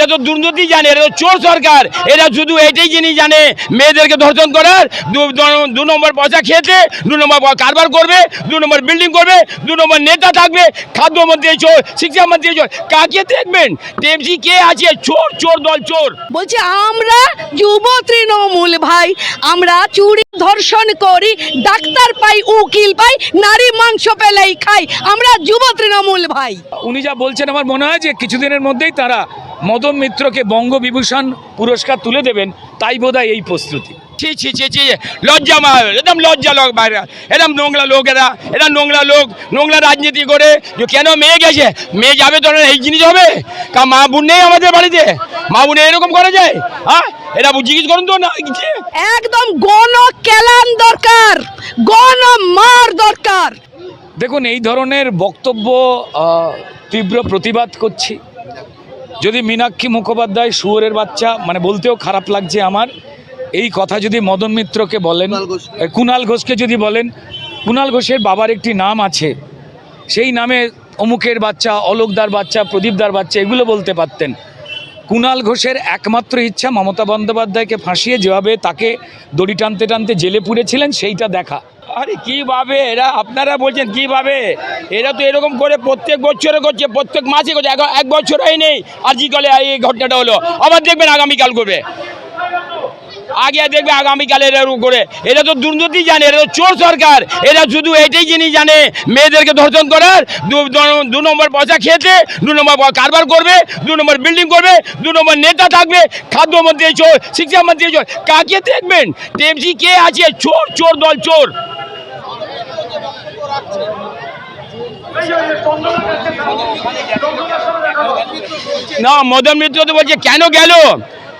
এটা তো দুর্নীতি জানে এটা তো চোর সরকার। এরা শুধু এটাই জিনিস জানে মেয়েদেরকে ধর্ষণ করার দু- নম্বর পয়সা খেতে দু নম্বর কারবার করবে দু নম্বর বিল্ডিং করবে দু নম্বর নেতা থাকবে খাদ্যমন্ত্রী চোর শিক্ষামন্ত্রী চোর। কাকে দেখবেন? টেমসি কে আছে? চোর চোর দল চোর। বলছে আমরা যুব তৃণমূল ভাই আমরা চুরি ধর্ষণ করি ডাক্তার পাই উকিল পাই নারী মাংস পেলেই খাই আমরা যুব তৃণমূল ভাই। উনি যা বলছেন আমার মনে হয় যে কিছুদিনের মধ্যেই তারা মদন মিত্রকে বঙ্গবিভূষণ পুরস্কার তুলে দেবেন তাই বোধহয় এই প্রস্তুতি। ছি ছি ছি ছি লজ্জা মা একদম লজ্জা লোক বাইরে। এরকম নোংরা লোক এরা এরা নোংরা লোক নোংরা রাজনীতি করে। যে কেন মেয়ে গেছে? মেয়ে যাবে তো এই জিনিস হবে? কা মা বোন নেই আমাদের বাড়িতে। মা বোন এরকম করা যায়? হ্যাঁ? এরা জিজ্ঞেস করুন তো না একদম গণ কেলান দরকার গণ মার দরকার। দেখুন এই ধরনের বক্তব্য তীব্র প্রতিবাদ করছি। যদি মীনাক্ষী মুখোপাধ্যায় শুয়োরের বাচ্চা মানে বলতেও খারাপ লাগছে আমার এই কথা যদি মদন মিত্রকে বলেন কুণাল ঘোষকে যদি বলেন কুণাল ঘোষের বাবার একটি নাম আছে সেই নামে অমুকের বাচ্চা অলোকদার বাচ্চা প্রদীপদার বাচ্চা এগুলো বলতে পারতেন। কুণাল ঘোষের একমাত্র ইচ্ছা মমতা বন্দ্যোপাধ্যায়কে ফাঁসিয়ে যেভাবে তাকে দড়ি টানতে টানতে জেলে পুড়েছিলেন সেইটা দেখা। আরে কীভাবে? এরা আপনারা বলছেন কীভাবে? এরা তো এরকম করে প্রত্যেক বছরে করছে, প্রত্যেক মাসে করছে। এক- বছর নেই। আর এই ঘটনাটা হলো? আবার দেখবেন আগামীকাল করবে। আগে দেখবে আগামীকাল এরা এরকম করে। এরা তো দুর্নীতি জানে, এরা তো চোর সরকার। এরা শুধু এটাই জিনিস জানে, মেয়েদেরকে ধর্ষণ করার, দু নম্বর পয়সা খেতে দু নম্বর কারবার করবে, দু নম্বর বিল্ডিং করবে, দু নম্বর নেতা থাকবে, খাদ্যমন্ত্রী চোর, শিক্ষামন্ত্রী চোর। কাকে দেখবেন? টেমসি কে আছে? চোর চোর দল, চোর। না, মদন মিত্র তো বলছে, কেন গেল?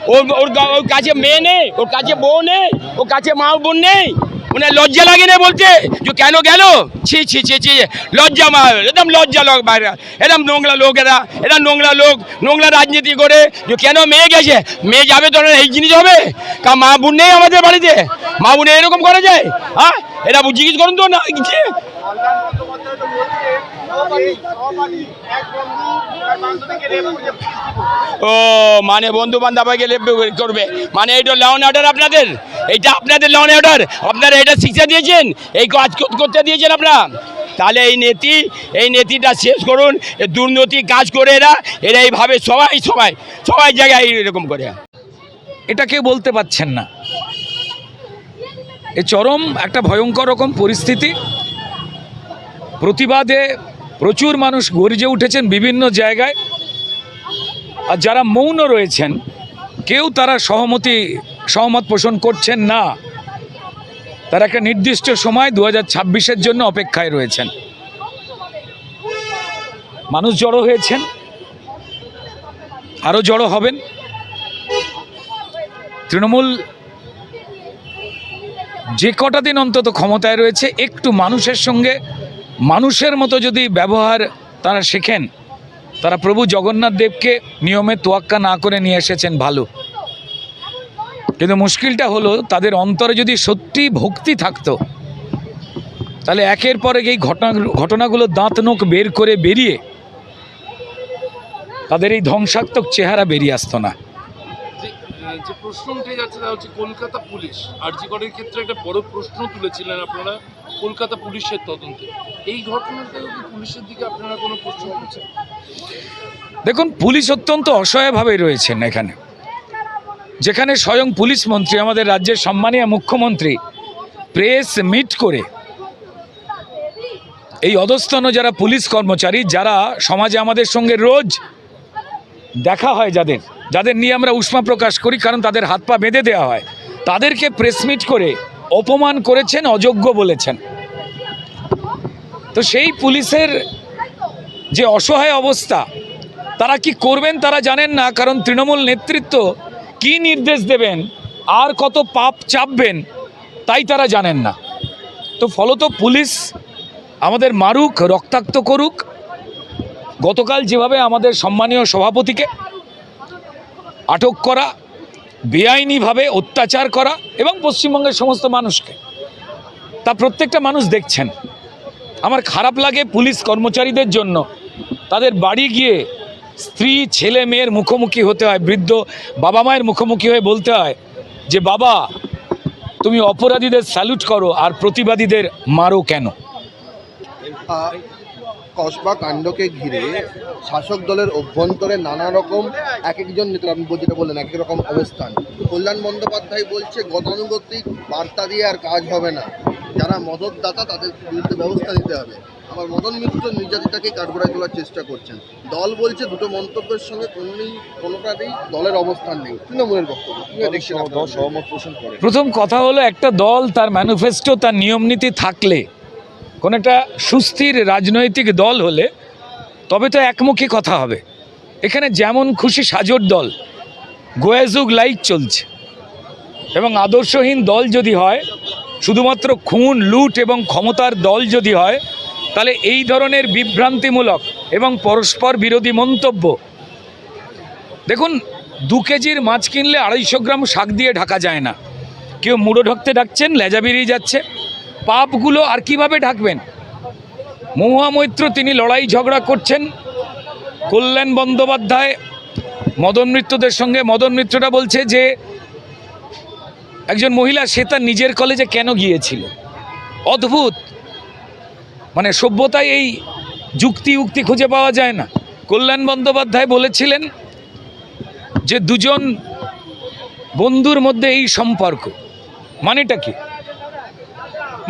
ওর ওর ওর কাছে মেয়ে নেই, ওর কাছে বউ নেই, ওর কাছে মা বোন নেই। ওনার লজ্জা লাগে না বলতে? যে কেন গেল? ছি ছি ছি ছি লজ্জা মা, একদম লজ্জা লোক বাইরে। এরকম নোংরা লোক এরা এরা নোংরা লোক, নোংরা রাজনীতি করে। যে কেন মেয়ে গেছে? মেয়ে যাবে তো এই জিনিস হবে? কারণ মা বোন নেই আমাদের বাড়িতে? মা বোনে এরকম করা যায়? হ্যাঁ? এরা জিজ্ঞেস করুন তো না কিছু ও মানে বন্ধু গেলে করবে। মানে এইটা লন অর্ডার আপনাদের? এইটা আপনাদের লন অর্ডার আপনারা এটা শিক্ষা দিয়েছেন? এই কাজ করতে দিয়েছেন আপনারা? তাহলে এই নেতি, এই নেতিটা শেষ করুন। দুর্নীতি কাজ করে এরা এরা এইভাবে সবাই সবাই সবাই জায়গায় এরকম করে। এটা কেউ বলতে পারছেন না। এ চরম একটা ভয়ঙ্কর রকম পরিস্থিতি। প্রতিবাদে প্রচুর মানুষ গর্জে উঠেছেন বিভিন্ন জায়গায়। আর যারা মৌন রয়েছেন, কেউ তারা সহমতি, সহমত পোষণ করছেন না। তারা একটা নির্দিষ্ট সময় দু হাজার জন্য অপেক্ষায় রয়েছেন। মানুষ জড়ো হয়েছেন আরও জড়ো হবেন। তৃণমূল যে কটা দিন অন্তত ক্ষমতায় রয়েছে, একটু মানুষের সঙ্গে, মানুষের মতো যদি ব্যবহার তারা শেখেন, তারা প্রভু জগন্নাথ দেবকে নিয়মে তোয়াক্কা না করে নিয়ে এসেছেন ভালো। কিন্তু মুশকিলটা হলো, তাদের অন্তরে যদি সত্যি ভক্তি থাকতো, তাহলে একের পর এই ঘটনা, ঘটনাগুলো দাঁত নোখ বের করে বেরিয়ে, তাদের এই ধ্বংসাত্মক চেহারা বেরিয়ে আসতো না। যে প্রশ্ন উঠে যাচ্ছে তা হচ্ছে কলকাতা পুলিশ। আরজিকরের ক্ষেত্রে একটা বড় প্রশ্ন তুলেছিলেন আপনারা, কলকাতা পুলিশের তদন্তে। এই ঘটনাতেও কি পুলিশের দিকে আপনারা কোনো প্রশ্ন করছেন দেখুন, পুলিশ অত্যন্ত অসহায়ভাবে রয়েছেন এখানে। যেখানে স্বয়ং পুলিশ মন্ত্রী, আমাদের রাজ্যের সম্মানীয় মুখ্যমন্ত্রী, প্রেস মিট করে এই অধস্তন যারা পুলিশ কর্মচারী, যারা সমাজে আমাদের সঙ্গে রোজ দেখা হয় যাদের যাদের নিয়ে আমরা উষ্মা প্রকাশ করি, কারণ তাদের হাত পা বেঁধে দেওয়া হয়। তাদেরকে প্রেস মিট করে অপমান করেছেন, অযোগ্য বলেছেন। তো সেই পুলিশের যে অসহায় অবস্থা, তারা কি করবেন তারা জানেন না, কারণ তৃণমূল নেতৃত্ব কি নির্দেশ দেবেন, আর কত পাপ চাপবেন, তাই তারা জানেন না। তো ফলত পুলিশ আমাদের মারুক, রক্তাক্ত করুক। গতকাল যেভাবে আমাদের সম্মানীয় সভাপতিকে আটক করা, বেআইনিভাবে অত্যাচার করা এবং পশ্চিমবঙ্গের সমস্ত মানুষকে। তা প্রত্যেকটা মানুষ দেখছেন। আমার খারাপ লাগে পুলিশ কর্মচারীদের জন্য। তাদের বাড়ি গিয়ে স্ত্রী, ছেলে, মেয়ের মুখোমুখি হতে হয়, বৃদ্ধ বাবা মায়ের মুখোমুখি হয়ে বলতে হয় যে, বাবা, তুমি অপরাধীদের স্যালুট করো আর প্রতিবাদীদের মারো কেন? কসবা কাণ্ডকে ঘিরে শাসক দলের অভ্যন্তরে নানা রকম এক একজন নেতা আপনি যেটা বললেন এক রকম অবস্থান। কল্যাণ বন্দ্যোপাধ্যায় বলছে গতানুগতিক বার্তা দিয়ে আর কাজ হবে না। যারা মদতদাতা তাদের বিরুদ্ধে ব্যবস্থা নিতে হবে। আবার মদন মিত্র নির্যাতিতাকে কাঠগড়ায় তোলার চেষ্টা করছেন। দল বলছে দুটো মন্তব্যের সঙ্গে কোনোই কোনোটাতেই দলের অবস্থান নেই। তৃণমূলের বক্তব্য প্রথম কথা হলো একটা দল তার ম্যানিফেস্টো তার নিয়মনীতি থাকলে কোন একটা সুস্থির রাজনৈতিক দল হলে তবে তো একমুখী কথা হবে। এখানে যেমন খুশি সাজর দল, গোয়াজুগ লাইক চলছে। এবং আদর্শহীন দল যদি হয়, শুধুমাত্র খুন, লুট এবং ক্ষমতার দল যদি হয়, তাহলে এই ধরনের বিভ্রান্তিমূলক এবং পরস্পর বিরোধী মন্তব্য। দেখুন, দু কেজির মাছ কিনলে আড়াইশো গ্রাম শাক দিয়ে ঢাকা যায় না। কেউ মুড়ো ঢকতে ডাকছেন লেজা বেরিয়ে যাচ্ছে। পাপগুলো আর কীভাবে ঢাকবেন? মৈত্র তিনি লড়াই ঝগড়া করছেন। কল্যাণ বন্দ্যোপাধ্যায় মদন মিত্রদের সঙ্গে। মদন মিত্রটা বলছে যে, একজন মহিলা, সে তার নিজের কলেজে কেন গিয়েছিল? অদ্ভুত। মানে সভ্যতায় এই যুক্তি উক্তি খুঁজে পাওয়া যায় না। কল্যাণ বন্দ্যোপাধ্যায় বলেছিলেন যে, দুজন বন্ধুর মধ্যে এই সম্পর্ক। মানেটা কি?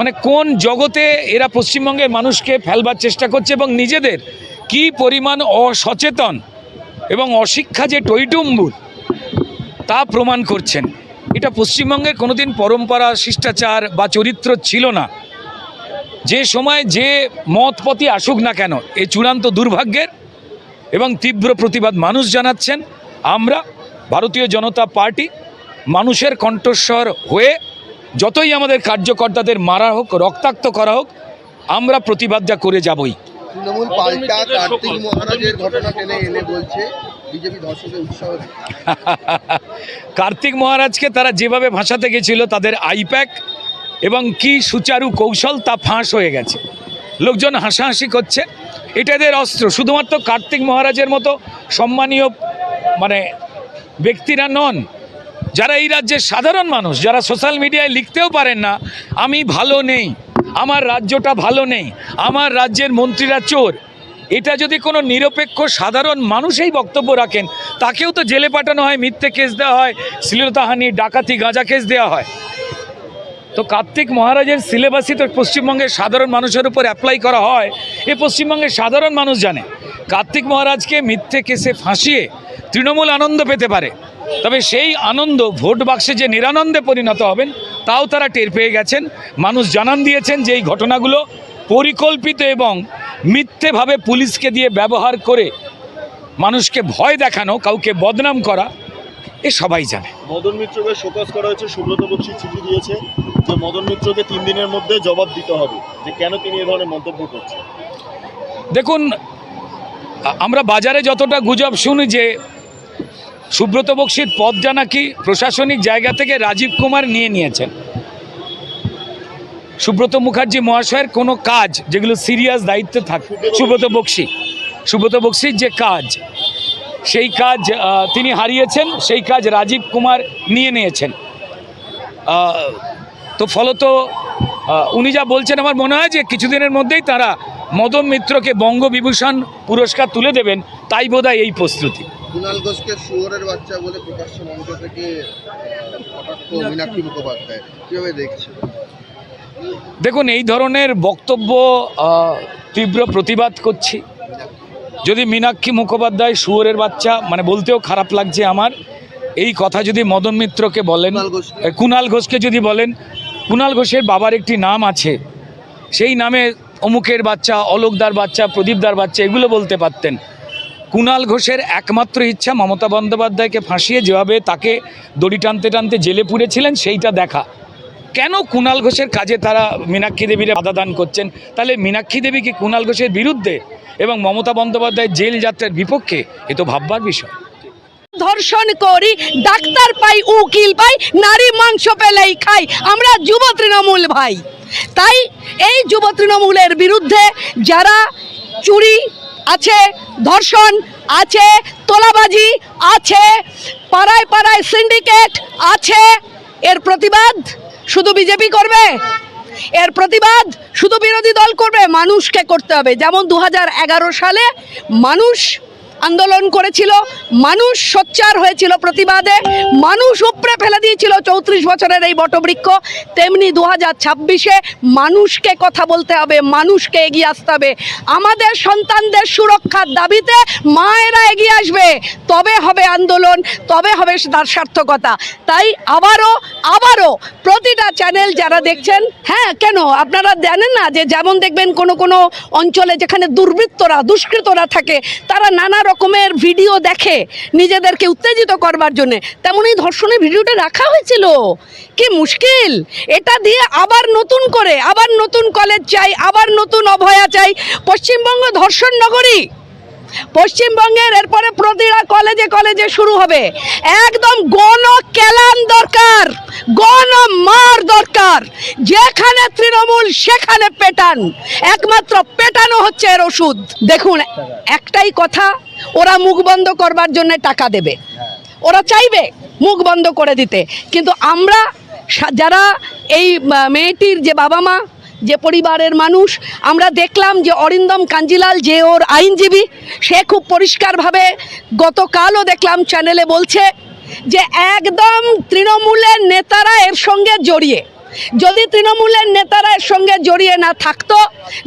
মানে কোন জগতে এরা পশ্চিমবঙ্গের মানুষকে ফেলবার চেষ্টা করছে এবং নিজেদের কি পরিমাণ অসচেতন এবং অশিক্ষা যে টৈটুম্বুর তা প্রমাণ করছেন। এটা পশ্চিমবঙ্গের কোনোদিন পরম্পরা, শিষ্টাচার বা চরিত্র ছিল না। যে সময় যে মতপতি আসুক না কেন, এ চূড়ান্ত দুর্ভাগ্যের এবং তীব্র প্রতিবাদ মানুষ জানাচ্ছেন। আমরা, ভারতীয় জনতা পার্টি, মানুষের কণ্ঠস্বর হয়ে যতই আমাদের কার্যকর্তাদের মারা হোক রক্তাক্ত করা হোক আমরা প্রতিবাদটা করে যাবই। তৃণমূল পাল্টা কার্তিক মহারাজের ঘটনা টেনে এনে বলছে বিজেপি ধর্ষকের উৎসাহ কার্তিক মহারাজকে তারা যেভাবে ভাষাতে গেছিল তাদের আইপ্যাক এবং কি সুচারু কৌশল তা ফাঁস হয়ে গেছে। লোকজন হাসাহাসি করছে। এটা এদের অস্ত্র। শুধুমাত্র কার্তিক মহারাজের মতো সম্মানীয় মানে ব্যক্তিরা নন যারা এই রাজ্যের সাধারণ মানুষ, যারা সোশ্যাল মিডিয়ায় লিখতেও পারেন না, আমি ভালো নেই, আমার রাজ্যটা ভালো নেই, আমার রাজ্যের মন্ত্রীরা চোর। এটা যদি কোনো নিরপেক্ষ সাধারণ মানুষ এই বক্তব্য রাখেন, তাকেও তো জেলে পাঠানো হয়, মিথ্যে কেস দেওয়া হয়, শ্লীলতাহানি, ডাকাতি, গাঁজা কেস দেওয়া হয়। তো কার্তিক মহারাজের সিলেবাসই তো পশ্চিমবঙ্গের সাধারণ মানুষের উপর অ্যাপ্লাই করা হয়, এ পশ্চিমবঙ্গের সাধারণ মানুষ জানে। কার্তিক মহারাজকে মিথ্যে কেসে ফাঁসিয়ে তৃণমূল আনন্দ পেতে পারে। তবে সেই আনন্দ ভোট বাক্সে যে নিরানন্দে পরিণত হবেন তাও তারা টের পেয়ে গেছেন। মানুষ জানান দিয়েছেন যে এই ঘটনাগুলো পরিকল্পিত এবং মিথ্যেভাবে পুলিশকে দিয়ে ব্যবহার করে মানুষকে ভয় দেখানো কাউকে বদনাম করা এ সবাই জানে। মদন মিত্রকে শোকজ করা হয়েছে সুব্রত বক্সি চিঠি দিয়েছে যে মদন মিত্রকে তিন দিনের মধ্যে জবাব দিতে হবে যে কেন তিনি এ ধরনের মন্তব্য করছেন। দেখুন আমরা বাজারে যতটা গুজব শুনি যে সুব্রত বক্সির পদটা নাকি প্রশাসনিক জায়গা থেকে রাজীব কুমার নিয়ে নিয়েছেন। সুব্রত মুখার্জি মহাশয়ের কোনো কাজ যেগুলো সিরিয়াস দায়িত্বে থাকে সুব্রত বক্সি। সুব্রত বক্সির যে কাজ, সেই কাজ তিনি হারিয়েছেন, সেই কাজ রাজীব কুমার নিয়ে নিয়েছেন। তো ফলত উনি যা বলছেন আমার মনে হয় যে কিছুদিনের মধ্যেই তারা মদন মিত্রকে বঙ্গবিভূষণ পুরস্কার তুলে দেবেন, তাই বোধহয় এই প্রস্তুতি। কুণাল ঘোষকে শুয়োরের বাচ্চা বলে প্রকাশ্য মঞ্চ থেকে কটাক্ষ মীনাক্ষী মুখোপাধ্যায়। কীভাবে দেখছে? দেখুন এই ধরনের বক্তব্য তীব্র প্রতিবাদ করছি। যদি মীনাক্ষী মুখোপাধ্যায় শুয়োরের বাচ্চা মানে বলতেও খারাপ লাগছে আমার এই কথা যদি মদন মিত্রকে বলেন কুণাল ঘোষকে? কুণাল ঘোষকে যদি বলেন কুণাল ঘোষের বাবার একটি নাম আছে সেই নামে অমুকের বাচ্চা অলোকদার বাচ্চা প্রদীপদার বাচ্চা এগুলো বলতে পারতেন। কুণাল ঘোষের একমাত্র ইচ্ছা মমতা বন্দ্যোপাধ্যায়কে ফাঁসিয়ে যেভাবে তাকে দড়ি টানতে টানতে জেলে পুড়েছিলেন সেইটা দেখা। কেন কুণাল ঘোষের কাজে তারা মীনাক্ষী দেবীর বাধা দান করছেন? তাহলে মীনাক্ষী দেবী কি ঘোষের বিরুদ্ধে এবং মমতা বন্দ্যোপাধ্যায় জেল যাত্রার বিপক্ষে? এ তো ভাববার বিষয়। ধর্ষণ করি, ডাক্তার পাই, উকিল পাই, নারী মাংস পেলেই খাই, আমরা যুব তৃণমূল ভাই। তাই এই যুব তৃণমূলের বিরুদ্ধে যারা চুরি আছে, ধর্ষণ আছে, তোলাবাজি আছে, পাড়ায় পাড়ায় সিন্ডিকেট আছে। এর প্রতিবাদ শুধু বিজেপি করবে? এর প্রতিবাদ শুধু বিরোধী দল করবে? মানুষকে করতে হবে। যেমন দু হাজার এগারো সালে মানুষ আন্দোলন করেছিল, মানুষ সোচ্চার হয়েছিল প্রতিবাদে, মানুষ উপড়ে ফেলে দিয়েছিল চৌত্রিশ বছরের এই বটবৃক্ষ। তেমনি দু হাজার ছাব্বিশে মানুষকে কথা বলতে হবে, মানুষকে এগিয়ে আসতে হবে। আমাদের সন্তানদের সুরক্ষার দাবিতে মায়েরা এগিয়ে আসবে। তবে হবে আন্দোলন, তবে হবে তার সার্থকতা। তাই আবারও আবারও প্রতিটা চ্যানেল যারা দেখছেন হ্যাঁ কেন? আপনারা জানেন না যে যেমন দেখবেন কোনো কোনো অঞ্চলে যেখানে দুর্বৃত্তরা, দুষ্কৃতরা থাকে, তারা নানা রকমের ভিডিও দেখে নিজেদেরকে উত্তেজিত করবার জন্য। তেমনই ধর্ষণের ভিডিওটা রাখা হয়েছিল। কি মুশকিল! এটা দিয়ে আবার নতুন করে, আবার নতুন কলেজ চাই, আবার নতুন অভয়া চাই। পশ্চিমবঙ্গ ধর্ষণ নগরী। পশ্চিমবঙ্গের এরপরে প্রতিটা কলেজে কলেজে শুরু হবে। একদম গণ কেলান দরকার, গণ মার দরকার। যেখানে তৃণমূল, সেখানে পেটান। একমাত্র পেটানো হচ্ছে এর ওষুধ। দেখুন, একটাই কথা ওরা মুখ বন্ধ করবার জন্য টাকা দেবে। ওরা চাইবে মুখ বন্ধ করে দিতে। কিন্তু আমরা যারা এই মেয়েটির যে বাবা মা, যে পরিবারের মানুষ, আমরা দেখলাম যে অরিন্দম কাঞ্জিলাল যে ওর আইনজীবী, সে খুব পরিষ্কারভাবে গতকালও দেখলাম চ্যানেলে বলছে যে একদম তৃণমূলের নেতারা এর সঙ্গে জড়িয়ে। যদি তৃণমূলের নেতারা এর সঙ্গে জড়িয়ে না থাকতো,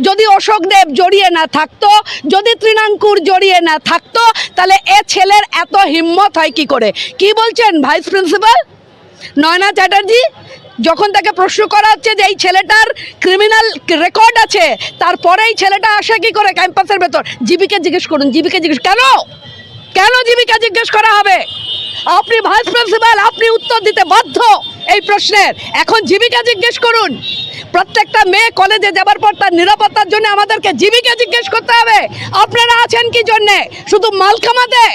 যদি অশোক দেব জড়িয়ে না থাকতো, যদি তৃণাঙ্কুর জড়িয়ে না থাকতো, তাহলে এ ছেলের এত হিম্মত হয় কি করে? কি বলছেন ভাইস প্রিন্সিপাল? নয়না চ্যাটার্জি, যখন তাকে প্রশ্ন করা হচ্ছে যে এই ছেলেটার ক্রিমিনাল রেকর্ড আছে তারপরে এই ছেলেটা আসে কি করে ক্যাম্পাসের ভেতর? জীবিকে জিজ্ঞেস করুন, জীবিকে জিজ্ঞেস কেন? কেন জীবিকা জিজ্ঞেস করা হবে? আপনি ভাইস প্রিন্সিপাল আপনি উত্তর দিতে বাধ্য এই প্রশ্নের। এখন জীবিকা জিজ্ঞেস করুন। প্রত্যেকটা মেয়ে কলেজে যাবার পর তার নিরাপত্তার জন্য আমাদেরকে জীবিকা জিজ্ঞেস করতে হবে। আপনারা আছেন কি জন্যে? শুধু মাল কামাতে?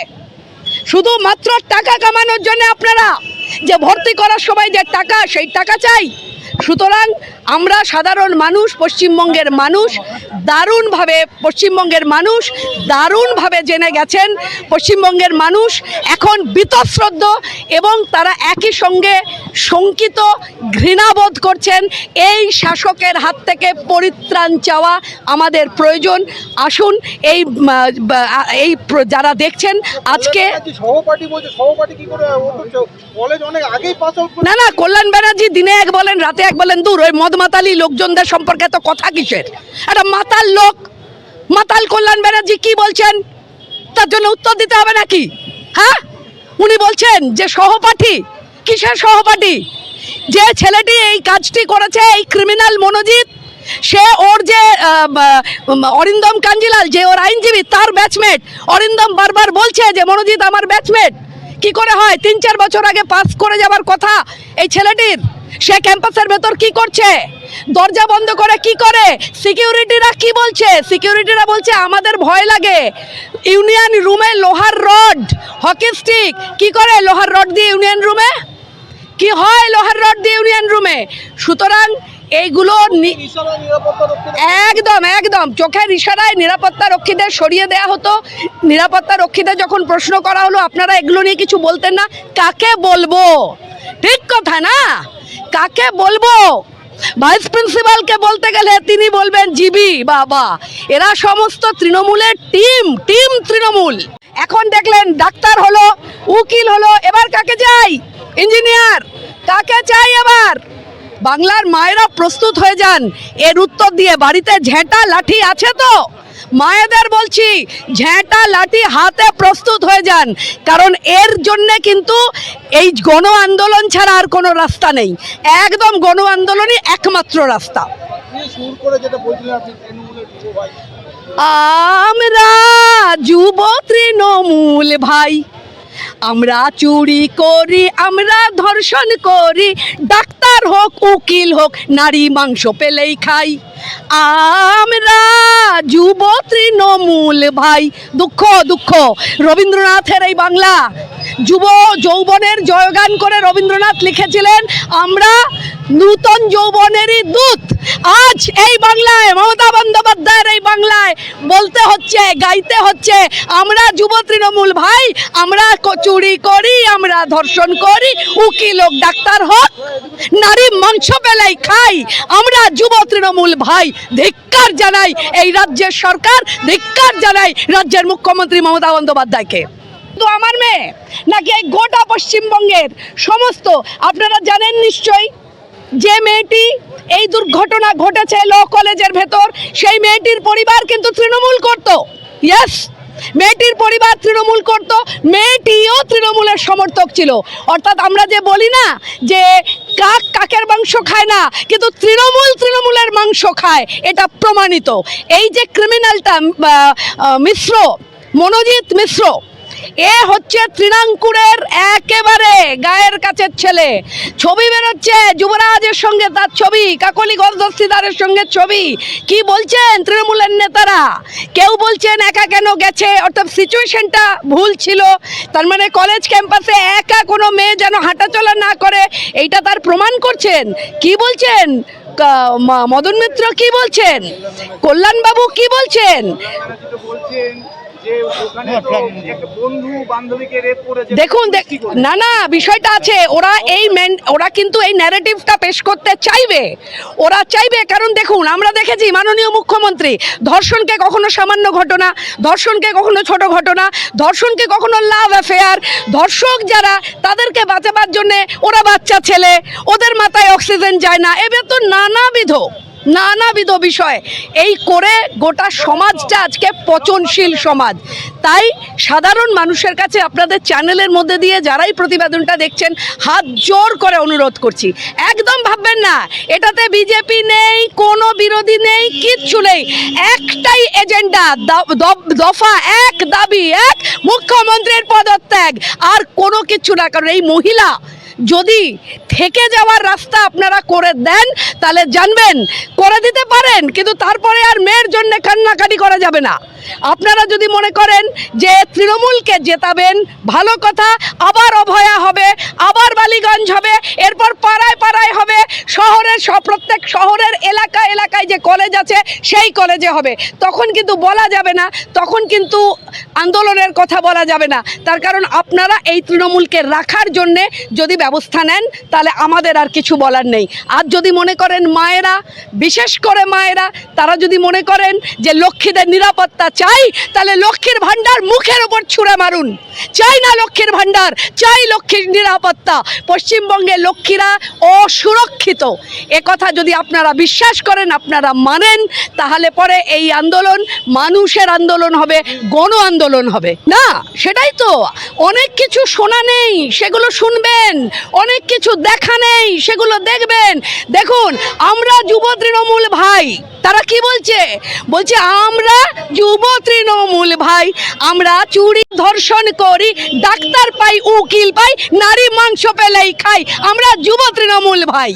শুধুমাত্র টাকা কামানোর জন্য আপনারা? যে ভর্তি করার সময় যে টাকা, সেই টাকা চাই। সুতরাং আমরা সাধারণ মানুষ, পশ্চিমবঙ্গের মানুষ, দারুণভাবে পশ্চিমবঙ্গের মানুষ, দারুণভাবে জেনে গেছেন পশ্চিমবঙ্গের মানুষ এখন বীতশ্রদ্ধ এবং তারা একই সঙ্গে শঙ্কিত, ঘৃণাবোধ করছেন। এই শাসকের হাত থেকে পরিত্রাণ চাওয়া আমাদের প্রয়োজন। আসুন এই এই যারা দেখছেন, আজকে না না, কল্যাণ ব্যানার্জি দিনে এক বলেন, রাতে এক বলেন, দূর, ওই মদ মাতালি লোকজনদের সম্পর্কে তো কথা কিসের? একটা মাতাল লোক, মাতাল কল্যাণ ব্যানার্জি কি বলছেন? তার জন্য উত্তর দিতে হবে নাকি? হ্যাঁ? উনি বলছেন যে সহপাঠী, কিসের সহপাঠী? যে ছেলেটি এই কাজটি করেছে, এই ক্রিমিনাল মনোজিৎ, সে ওর যে অরিন্দম কাঞ্জিলাল, যে ওর আইনজীবী, তার ব্যাচমেট অরিন্দম বারবার বলছে যে মনোজিৎ আমার ব্যাচমেট কি করে হয়? তিন, চার বছর আগে পাস করে যাবার কথা এই ছেলেটির? সে ক্যাম্পাসের ভেতর কি করছে? দরজা বন্ধ করে কি করে? সিকিউরিটিরা কি বলছে? সিকিউরিটিরা বলছে, আমাদের ভয় লাগে। ইউনিয়ন রুমে লোহার রড। হকি স্টিক কি করে লোহার রড দিয়ে ইউনিয়ন রুমে? কি হয় লোহার রড দিয়ে ইউনিয়ন রুমে? সুতরাং এইগুলো একদম একদম। চোখের ইশারায় নিরাপত্তা রক্ষীদের সরিয়ে দেয়া হতো। নিরাপত্তা রক্ষীদের যখন প্রশ্ন করা হলো, আপনারা এগুলো নিয়ে কিছু বলতেন না? কাকে বলব? ঠিক কথা না? কাকে বলব? ভাইস প্রিন্সিপালকে বলতে গেলে তিনি বলবেন জিবি, বাবা। এরা সমস্ত তৃণমূলের টিম টিম তৃণমূল। এখন দেখলেন ডাক্তার হলো, উকিল হলো। এবার কাকে চাই? ইঞ্জিনিয়ার। কাকে চাই এবার? বাংলার মায়েরা প্রস্তুত হয়ে যান। এর উত্তর দিয়ে বাড়িতে ঝেঁটা লাঠি আছে তো? মায়েদের বলছি, ঝেঁটা লাঠি হাতে প্রস্তুত হয়ে যান। কারণ এর জন্যে কিন্তু এই গণ আন্দোলন ছাড়া আর কোনো রাস্তা নেই। একদম গণ আন্দোলনই একমাত্র রাস্তা। আমরা যুব তৃণমূল ভাই। আমরা চুরি করি, আমরা ধর্ষণ করি। ডাক্তার হোক, উকিল হোক, নারী মাংস পেলেই খাই। আমরা যুব তৃণমূল ভাই। দুঃখ দুঃখ। রবীন্দ্রনাথের এই বাংলা। যুব যৌবনের জয়গান করে রবীন্দ্রনাথ লিখেছিলেন, আমরা নূতন যৌবনেরই দূত। আজ এই বাংলায় মমতা বন্দ্যোপাধ্যায়ের এই বাংলায়। বলতে হচ্ছে, গাইতে হচ্ছে, আমরা যুব তৃণমূল ভাই, আমরা চুরি করি, আমরা ধর্ষণ করি, উকিল হোক, ডাক্তার হোক, নারী মাংস বেলাই খাই, আমরা যুব তৃণমূল ভাই, ধিক্কার জানাই এই রাজ্যের সরকার, ধিক্কার জানাই রাজ্যের মুখ্যমন্ত্রী মমতা বন্দ্যোপাধ্যায়কে। তো আমার মেয়ে, নাকি এই গোটা পশ্চিমবঙ্গের সমস্ত, আপনারা জানেন নিশ্চয়ই? যে মেয়েটি এই দুর্ঘটনা ঘটেছে ল কলেজের ভেতর, সেই মেয়েটির পরিবার কিন্তু তৃণমূল করত। ইয়েস মেয়েটির পরিবার তৃণমূল করত, মেয়েটিও তৃণমূলের সমর্থক ছিল। অর্থাৎ আমরা যে বলি না যে কাক কাকের মাংস খায় না, কিন্তু তৃণমূল তৃণমূলের মাংস খায়, এটা প্রমাণিত। এই যে ক্রিমিনালটা মিশ্র, মনোজিৎ মিশ্র এ হচ্ছে তৃণাঙ্কুরের একেবারে গায়ের কাছের ছেলে। ছবি বেরোচ্ছে যুবরাজের সঙ্গে তার ছবি, কাকলি গজদস্তিদারের সঙ্গে ছবি। কি বলছেন তৃণমূলের নেতারা? কেউ বলছেন একা কেন গেছে? অর্থাৎ সিচুয়েশনটা ভুল ছিল। তার মানে কলেজ ক্যাম্পাসে একা কোনো মেয়ে যেন হাঁটাচলা না করে, এইটা তার প্রমাণ করছেন? কি বলছেন? মদন মিত্র কি বলছেন? কল্যাণবাবু কি বলছেন? বলছেন যে ওখানে তো একটা বন্ধু বান্ধবীকে রেপ করেছে দেখুন দেখ- না না বিষয়টা আছে ওরা এই মেন ওরা কিন্তু এই ন্যারেটিভটা পেশ করতে চাইবে। ওরা চাইবে কারণ দেখুন আমরা দেখেছি মাননীয় মুখ্যমন্ত্রী ধর্ষণকে কখনো সামান্য ঘটনা ধর্ষণকে কখনো ছোট ঘটনা ধর্ষণকে কখনো লাভ অ্যাফেয়ার ধর্ষক যারা তাদেরকে বাঁচাবার জন্যে ওরা বাচ্চা ছেলে ওদের মাথায় অক্সিজেন যায় না এবার তো নানাবিধ নানাবিধ বিষয়। এই করে গোটা সমাজটা আজকে পচনশীল সমাজ। তাই সাধারণ মানুষের কাছে আপনাদের চ্যানেলের মধ্যে দিয়ে যারাই প্রতিবেদনটা দেখছেন, হাত জোর করে অনুরোধ করছি। একদম ভাববেন না, এটাতে বিজেপি নেই, কোনো বিরোধী নেই, কিচ্ছু নেই। একটাই এজেন্ডা, দফা এক দাবি, এক মুখ্যমন্ত্রীর পদত্যাগ। আর কোনো কিছু না, কারণ এই মহিলা যদি থেকে যাওয়ার রাস্তা আপনারা করে দেন, তাহলে জানবেন, করে দিতে পারেন, কিন্তু তারপরে আর মেয়ের জন্য কান্নাকাটি করা যাবে না। আপনারা যদি মনে করেন যে তৃণমূলকে জেতাবেন, ভালো কথা, আবার অভয়া হবে, আবার বালিগঞ্জ হবে, এরপর পাড়ায় পাড়ায় হবে শহরের প্রত্যেক শহরের এলাকা এলাকায় যে কলেজ আছে, সেই কলেজে হবে। তখন কিন্তু বলা যাবে না, তখন কিন্তু আন্দোলনের কথা বলা যাবে না। তার কারণ আপনারা এই তৃণমূলকে রাখার জন্যে যদি ব্যবস্থা নেন, তাহলে আমাদের আর কিছু বলার নেই। আর যদি মনে করেন মায়েরা, বিশেষ করে মায়েরা, তারা যদি মনে করেন যে লক্ষ্মীদের নিরাপত্তা চাই, তাহলে লক্ষ্মীর ভাণ্ডার মুখের ওপর ছুঁড়ে মারুন। চাই না লক্ষ্মীর ভাণ্ডার, চাই লক্ষ্মীর নিরাপত্তা। পশ্চিমবঙ্গে লক্ষ্মীরা অসুরক্ষিত। কথা যদি আপনারা বিশ্বাস করেন, আপনারা মানেন, তাহলে পরে এই আন্দোলন মানুষের আন্দোলন হবে, গণ আন্দোলন হবে। না, সেটাই তো। অনেক কিছু শোনা নেই, সেগুলো শুনবেন। অনেক কিছু দেখা নেই, সেগুলো দেখবেন। দেখুন, আমরা যুব তৃণমূল ভাই, তারা কি বলছে? বলছে, আমরা যুব তৃণমূল ভাই, আমরা চুরি, ধর্ষণ করি, ডাক্তার পাই, উকিল পাই, নারী মাংস পেলেই খাই, আমরা যুব তৃণমূল ভাই।